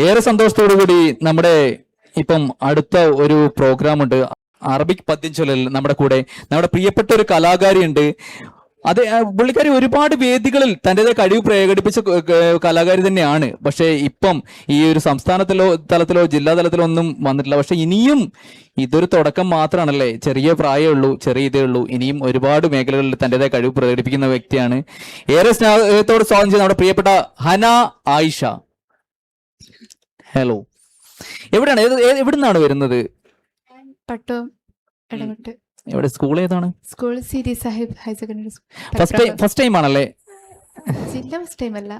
ഏറെ കൂടി നമ്മുടെ ഇപ്പം അടുത്ത ഒരു പ്രോഗ്രാം ഉണ്ട്. അറബിക് പദ്യം ചൊല്ലൽ നമ്മുടെ കൂടെ നമ്മുടെ പ്രിയപ്പെട്ട ഒരു കലാകാരി ഉണ്ട്. അത് പുള്ളിക്കാരി ഒരുപാട് വേദികളിൽ തന്റെതായ കഴിവ് പ്രകടിപ്പിച്ച കലാകാരി തന്നെയാണ്. പക്ഷേ ഇപ്പം ഈ ഒരു സംസ്ഥാനത്തിലോ തലത്തിലോ ജില്ലാ തലത്തിലോ ഒന്നും വന്നിട്ടില്ല. പക്ഷെ ഇനിയും ഇതൊരു തുടക്കം മാത്രമാണല്ലേ? ചെറിയ പ്രായമേ ഉള്ളൂ ചെറിയ ഇതേ ഉള്ളൂ. ഇനിയും ഒരുപാട് മേഖലകളിൽ തന്റെതായ കഴിവ് പ്രകടിപ്പിക്കുന്ന വ്യക്തിയാണ്. ഏറെ സ്നേഹത്തോട് സ്വാഗതം ചെയ്യുന്ന നമ്മുടെ പ്രിയപ്പെട്ട ഹന ആയിഷ. ഹലോ എവിടെയാണ്? ഏത് ഏത് എവിടുന്നാണ് വരുന്നത്? പട്ടോ ഇടപെട്ട് എവിടെ? സ്കൂൾ ഏതാണ്? School Siri Sahib higher secondary first time first time ആണല്ലേ. ജില്ല ഫസ്റ്റ് ടൈം അല്ല.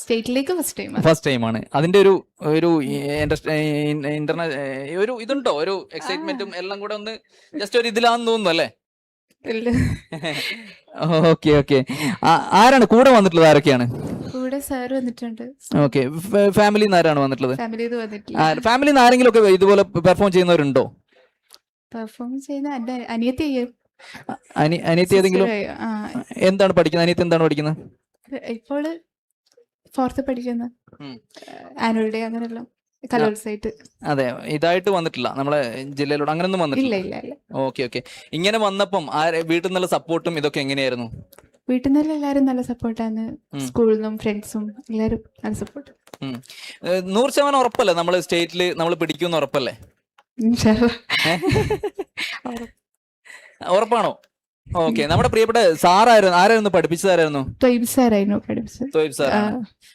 സ്റ്റേറ്റിലേക്ക് ഫസ്റ്റ് ടൈം ഫസ്റ്റ് ടൈം ആണ്. അതിന്റെ ഒരു ഒരു ഇന്റർനെറ്റ് ഒരു ഇതുണ്ടോ? ഒരു എക്സൈറ്റ്മെന്റും എല്ലാം കൂടെ ഒന്ന് ജസ്റ്റ് ഒരു ഇതിലാന്ന് തോന്നുന്നു അല്ലേ? Okay okay. ആരാണ്? കൂടെ വന്നിട്ടുള്ളത് ആരൊക്കെയാണ്? കൂടെ സാർ വന്നിട്ടുണ്ട്. ഓക്കെ. ഫാമിലിയിൽ ആരാണ് വന്നിട്ടുള്ളത്? ഫാമിലി ആരെങ്കിലും ഒക്കെ ഇതുപോലെ പെർഫോം ചെയ്യുന്നവരുണ്ടോ? പെർഫോം ചെയ്യുന്ന എന്റെ അനിയത്തി അനിയത്തി ഏതെങ്കിലും? എന്താണ് പഠിക്കുന്നത്? അനിയത്തി എന്താണ് പഠിക്കുന്നത്? ഇപ്പോൾ ഫോർത്ത് പഠിക്കുന്നത് ആനുവൽ ഡേ അങ്ങനെല്ലാം. കലോത്സവമായിട്ട്. അതെ ഇതായിട്ട് വന്നിട്ടില്ല. നമ്മളെ ജില്ലയിലൂടെ അങ്ങനൊന്നും ഒന്നും വന്നിട്ടില്ല. ഇല്ല ഇല്ല ഓക്കെ ഓക്കെ. ഇങ്ങനെ വന്നപ്പം ആ വീട്ടിൽ നിന്നുള്ള സപ്പോർട്ടും ഇതൊക്കെ എങ്ങനെയായിരുന്നു? വീട്ടിൽ നിന്നെല്ലാം എല്ലാവരും നല്ല സപ്പോർട്ടാണ്. സ്കൂളിൽ നിന്നും ഫ്രണ്ട്സും എല്ലാരും നല്ല സപ്പോർട്ട്. നൂറ് ശതമാനം ഉറപ്പല്ലേ? നമ്മൾ സ്റ്റേറ്റിൽ നമ്മൾ പിടിക്കുന്ന ഉറപ്പല്ലേ? ഉറപ്പാണോ? ഓക്കെ നമ്മുടെ പ്രിയപ്പെട്ട സാറായിരുന്നു ആരായിരുന്നു പഠിപ്പിച്ചതായിരുന്നു സാർ.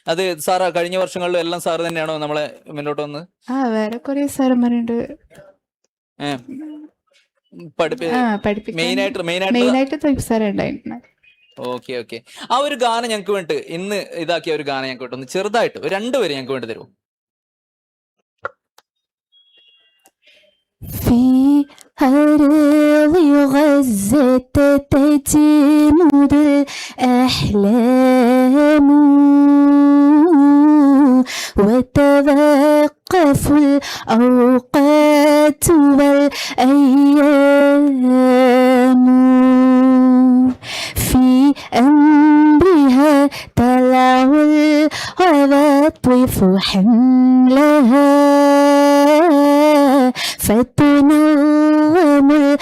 അത് സാർ കഴിഞ്ഞ വർഷങ്ങളിലും എല്ലാം സാർ തന്നെയാണോ നമ്മളെ മുന്നോട്ട് വന്ന് ആ ഓക്കെ ഓക്കെ. ആ ഒരു ഗാനം ഞങ്ങൾക്ക് വേണ്ടി ഇന്ന് ഇതാക്കിയ ഒരു ഗാനം ഞങ്ങൾക്ക് വേണ്ടി ഒന്ന് ചെറുതായിട്ട് രണ്ടുപേരെ ഞങ്ങൾക്ക് വേണ്ടി തരുമോ? غزة تجمد الأحلام وتوقف الأوقات والأيام في أمرها تلع العواطف حملها فتنوم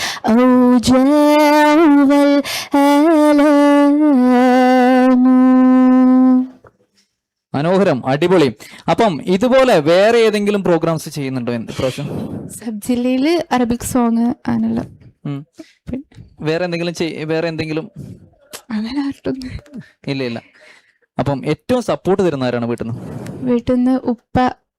الأوجاع والآلام മനോഹരം അടിപൊളി അപ്പം ഇതുപോലെ വേറെ ഏതെങ്കിലും പ്രോഗ്രാംസ് ചെയ്യുന്നുണ്ടോ എന്ത് പ്രാവശ്യം സബ് ജില്ലയിൽ അറബിക് സോങ് അങ്ങനെയുള്ള ഉം. വേറെ എന്തെങ്കിലും ചെയ്- വേറെ എന്തെങ്കിലും അങ്ങനെ ആർട്ടൊന്നും ഇല്ല ഇല്ല അപ്പം ഏറ്റവും സപ്പോർട്ട് തരുന്ന ആരാണ് വീട്ടിൽ നിന്ന് വീട്ടിൽ നിന്ന് ഉപ്പ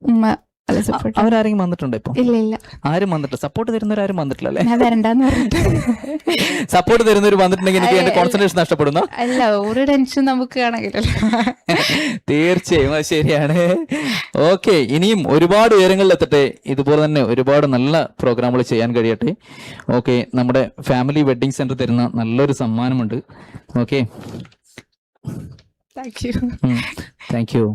ഉമ്മ അല്ല സപ്പോർട്ട് അവരാരെങ്കിലും വന്നിട്ടുണ്ടോ ഇപ്പൊ? ഇല്ല ഇല്ല. ആരും വന്നിട്ടില്ല. സപ്പോർട്ട് തരുന്നവരാരും വന്നിട്ടില്ല അല്ലേ? ഞാൻ വരണ്ടെന്ന് പറഞ്ഞിട്ട്. സപ്പോർട്ട് തരുന്നവർ വന്നിട്ടുണ്ടെങ്കിൽ എനിക്ക് എന്റെ കോൺസെൻട്രേഷൻ നഷ്ടപ്പെടുന്നു? അല്ല ഒരു ടെൻഷൻ നമുക്ക് കാണില്ലല്ലോ തീർച്ചയായും. അത് ശരിയാണ്. ഓക്കെ ഇനിയും ഒരുപാട് ഉയരങ്ങളിൽ എത്തട്ടെ. ഇതുപോലെ തന്നെ ഒരുപാട് നല്ല പ്രോഗ്രാമുകൾ ചെയ്യാൻ കഴിയട്ടെ. ഓക്കെ നമ്മുടെ ഫാമിലി വെഡിങ് സെന്റർ തരുന്ന നല്ലൊരു സമ്മാനമുണ്ട്. Okay thank you thank you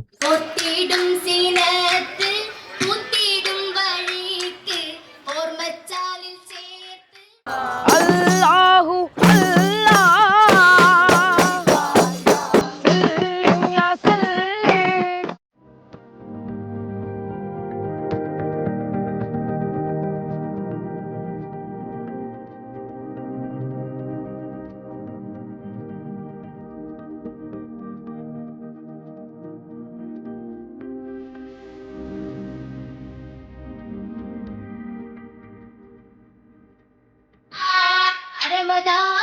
だ